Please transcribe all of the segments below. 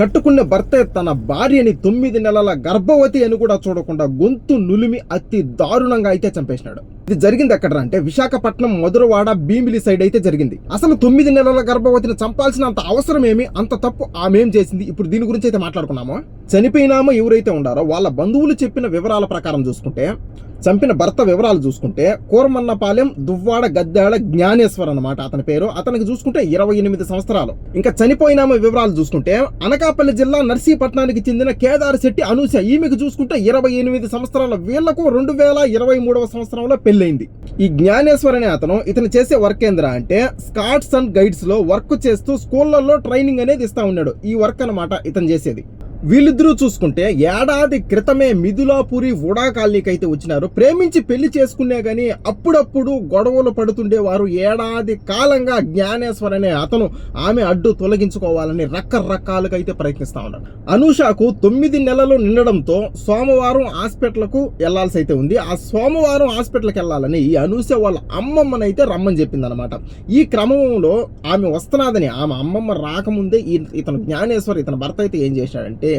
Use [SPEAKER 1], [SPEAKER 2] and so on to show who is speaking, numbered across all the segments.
[SPEAKER 1] కట్టుకున్న భర్త తన భార్యని తొమ్మిది నెలల గర్భవతి అని కూడా చూడకుండా గొంతు నులిమి అతి దారుణంగా అయితే చంపేసినాడు. ఇది జరిగింది ఎక్కడ అంటే విశాఖపట్నం మధురవాడ భీమిలి సైడ్ అయితే జరిగింది. అసలు తొమ్మిది నెలల గర్భవతిని చంపాల్సిన అంత అవసరం ఏమి అంత తప్పు ఆమె ఏం చేసింది? ఇప్పుడు దీని గురించి అయితే మాట్లాడుకున్నాము చనిపోయినామో ఎవరైతే ఉండారో వాళ్ళ బంధువులు చెప్పిన వివరాల ప్రకారం చూసుకుంటే చంపిన భర్త వివరాలు చూసుకుంటే కోరమన్నపాలెం దువ్వాడ గద్దాడ జ్ఞానేశ్వర్ అన్నమాట అతని పేరు. అతనికి చూసుకుంటే ఇరవై ఎనిమిది సంవత్సరాలు. ఇంకా చనిపోయినామ వివరాలు చూసుకుంటే అనకాపల్లి జిల్లా నర్సీపట్నానికి చెందిన కేదార్ శెట్టి అనూష ఈమెకు చూసుకుంటే ఇరవై ఎనిమిది సంవత్సరాల వీళ్ళకు రెండు వేల ఇరవై మూడవ సంవత్సరంలో పెళ్ళైంది. ఈ జ్ఞానేశ్వర్ అనే అతను ఇతను చేసే వర్క్ ఏంద్రా అంటే స్కాట్స్ అండ్ గైడ్స్లో వర్క్ చేస్తూ స్కూళ్ళల్లో ట్రైనింగ్ అనేది ఇస్తా ఉన్నాడు. ఈ వర్క్ అన్నమాట ఇతను చేసేది. వీళ్ళిద్దరూ చూసుకుంటే ఏడాది క్రితమే మిథులాపురి ఉడా కాలనీకి అయితే వచ్చినారు. ప్రేమించి పెళ్ళి చేసుకునే గాని అప్పుడప్పుడు గొడవలు పడుతుండేవారు ఏడాది కాలంగా జ్ఞానేశ్వర్ అనే అతను ఆమె అడ్డు తొలగించుకోవాలని రకరకాలుగా అయితే ప్రయత్నిస్తా ఉన్నాడు అనూషకు తొమ్మిది నెలలు నిండడంతో సోమవారం హాస్పిటల్కు వెళ్ళాల్సి అయితే ఉంది. ఆ సోమవారం హాస్పిటల్కి వెళ్ళాలని ఈ అనూష వాళ్ళ అమ్మమ్మనైతే రమ్మని చెప్పిందనమాట. ఈ క్రమంలో ఆమె వస్తున్నదని ఆమె అమ్మమ్మ రాకముందే ఈ ఇతను జ్ఞానేశ్వర్ ఇతని భర్త అయితే ఏం చేశాడంటే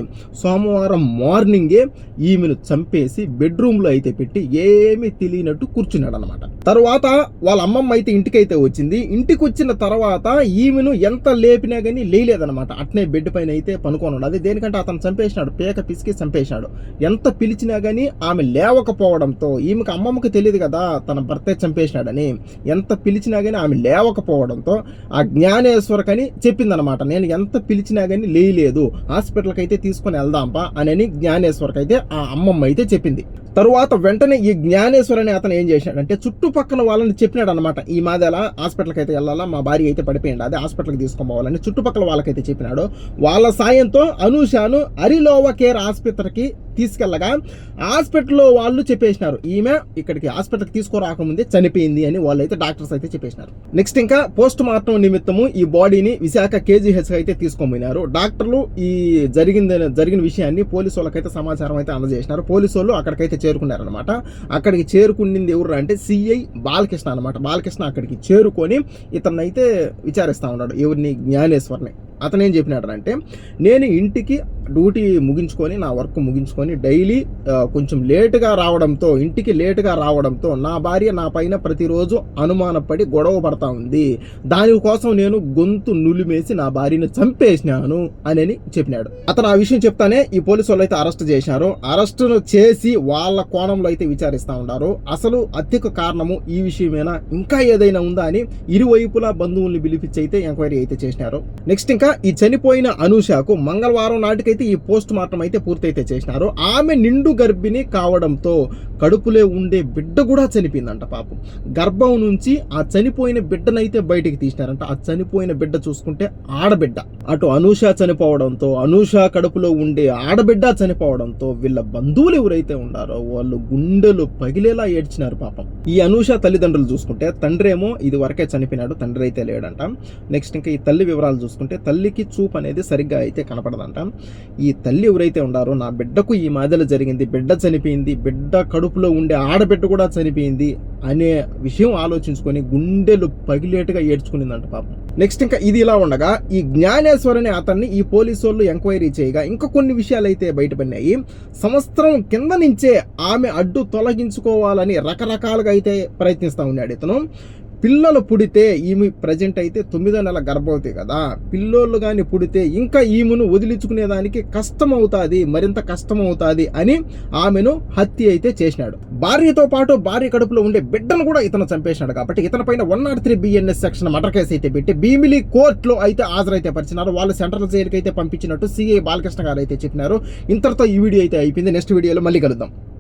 [SPEAKER 1] సోమవారం మార్నింగే ఈమెను చంపేసి బెడ్రూమ్లో అయితే పెట్టి ఏమీ తెలియనట్టు కూర్చున్నాడు అనమాట తర్వాత వాళ్ళ అమ్మమ్మ అయితే ఇంటికైతే వచ్చింది. ఇంటికి వచ్చిన తర్వాత ఈమెను ఎంత లేపినా కానీ లేలేదనమాట అట్నే బెడ్ పైన అయితే పనుకొని ఉండదు దేనికంటే అతను చంపేసినాడు. పేక పిసికి చంపేసినాడు ఎంత పిలిచినా కానీ ఆమె లేవకపోవడంతో ఈమెకు అమ్మమ్మకి తెలియదు కదా తన భర్తే చంపేసినాడని. ఎంత పిలిచినా కానీ ఆమె లేవకపోవడంతో ఆ జ్ఞానేశ్వరకని చెప్పిందనమాట నేను ఎంత పిలిచినా కానీ లేయలేదు. హాస్పిటల్కి అయితే తీసుకొని వెళ్దాంపా అని జ్ఞానేశ్వర్కి అయితే ఆ అమ్మమ్మ అయితే చెప్పింది. తరువాత వెంటనే ఈ జ్ఞానేశ్వర్ అనే అతను ఏం చేశాడంటే చుట్టుపక్కల వాళ్ళని చెప్పినాడు అనమాట ఈ మాది ఎలా? హాస్పిటల్కి అయితే వెళ్ళాలా? మా భార్య అయితే పడిపోయింది. అదే హాస్పిటల్కి తీసుకోబోవాలని చుట్టుపక్కల వాళ్ళకైతే చెప్పినాడు. వాళ్ళ సాయంతో అనూషాను అరిలోవ కేర్ ఆసుపత్రికి తీసుకెళ్ళగా హాస్పిటల్లో వాళ్ళు చెప్పేసినారు. ఈమె ఇక్కడికి హాస్పిటల్కి తీసుకురాకముందే చనిపోయింది అని వాళ్ళు అయితే డాక్టర్స్ అయితే చెప్పేసినారు. నెక్స్ట్ ఇంకా పోస్ట్ మార్టం నిమిత్తము ఈ బాడీని విశాఖ కేజీహెచ్ అయితే తీసుకోబోయినారు డాక్టర్లు ఈ జరిగింది జరిగిన విషయాన్ని పోలీసు వాళ్ళకైతే సమాచారం అయితే అందజేసినారు. పోలీసు వాళ్ళు అక్కడికైతే చేరుకున్నారనమాట అక్కడికి చేరుకునింది ఎవరు అంటే సిఐ బాలకృష్ణ అనమాట బాలకృష్ణ అక్కడికి చేరుకొని ఇతన్ని అయితే విచారిస్తా ఉన్నాడు. ఎవరిని జ్ఞానేశ్వర్ని. అతనేం చెప్పినాడు అంటే నేను ఇంటికి డ్యూటీ ముగించుకొని నా వర్క్ ముగించుకొని డైలీ కొంచెం లేటుగా రావడంతో ఇంటికి లేటుగా రావడంతో నా భార్య నా పైన ప్రతిరోజు అనుమానపడి గొడవ పడతా ఉంది. దానికోసం నేను గొంతు నులిమేసి నా భార్యను చంపేసినాను అని చెప్పినాడు. అతను ఆ విషయం చెప్తానే ఈ పోలీసు వాళ్ళు అయితే అరెస్ట్ చేశారు. అరెస్ట్ చేసి వాళ్ళ కోణంలో అయితే విచారిస్తూ ఉన్నారు. అసలు హత్యకు కారణము ఈ విషయమేనా? ఇంకా ఏదైనా ఉందా అని ఇరువైపులా బంధువుల్ని పిలిపించి అయితే ఎంక్వైరీ అయితే చేసినారు. నెక్స్ట్ ఇంకా ఈ చనిపోయిన అనూషకు మంగళవారం నాటికైతే ఈ పోస్ట్ మార్టం అయితే పూర్తయితే చేసినారు. ఆమె నిండు గర్భిణి కావడంతో కడుపులో ఉండే బిడ్డ కూడా చనిపోయిందంట పాపం. గర్భం నుంచి ఆ చనిపోయిన బిడ్డనైతే బయటికి తీసినారంట. ఆ చనిపోయిన బిడ్డ చూసుకుంటే ఆడబిడ్డ. అటు అనూష చనిపోవడంతో అనూష కడుపులో ఉండే ఆడబిడ్డ చనిపోవడంతో వీళ్ళ బంధువులు ఎవరైతే ఉన్నారో వాళ్ళు గుండెలు పగిలేలా ఏడ్చినారు పాపం. ఈ అనూష తల్లిదండ్రులు చూసుకుంటే తండ్రి ఏమో ఇది వరకే చనిపోయినాడు తండ్రి అయితే లేడంట. నెక్స్ట్ ఇంకా ఈ తల్లి వివరాలు చూసుకుంటే తల్లికి చూపు అనేది సరిగ్గా అయితే కనపడదంట. ఈ తల్లి ఎవరైతే ఉన్నారో నా బిడ్డకు ఈ మాదలు జరిగింది బిడ్డ చనిపోయింది బిడ్డ కడుపులో ఉండే ఆడబిడ్డ కూడా చనిపోయింది అనే విషయం ఆలోచించుకొని గుండెలు పగిలేటుగా ఏడ్చుకునిందంట పాపం. నెక్స్ట్ ఇంకా ఇది ఇలా ఉండగా ఈ జ్ఞానేశ్వర్ అనే అతన్ని ఈ పోలీసు వాళ్ళు ఎంక్వైరీ చేయగా ఇంకా కొన్ని విషయాలు అయితే బయటపడినాయి. సంవత్సరం కింద నుంచే ఆమె అడ్డు తొలగించుకోవాలని రకరకాలుగా అయితే ప్రయత్నిస్తూ ఉన్నాడు ఇతను. పిల్లలు పుడితే ఈమె ప్రజెంట్ అయితే తొమ్మిదో నెల గర్భవతి కదా. పిల్లోళ్ళు కానీ పుడితే ఇంకా ఈమెను వదిలించుకునేదానికి కష్టం అవుతుంది మరింత కష్టం అవుతుంది అని ఆమెను హత్య అయితే చేసినాడు. భార్యతో పాటు భార్య కడుపులో ఉండే బిడ్డను కూడా ఇతను చంపేసినాడు కాబట్టి ఇతని పైన one not three BNS section murder case అయితే పెట్టి భీమిలి కోర్టులో అయితే హాజరైతే పరిచినారు. వాళ్ళు సెంట్రల్ జైలుకి అయితే పంపించినట్టు సిఐ బాలకృష్ణ గారు అయితే చెప్పినారు. ఇంతటితో ఈ వీడియో అయితే అయిపోయింది. నెక్స్ట్ వీడియోలో మళ్ళీ కలుద్దాం.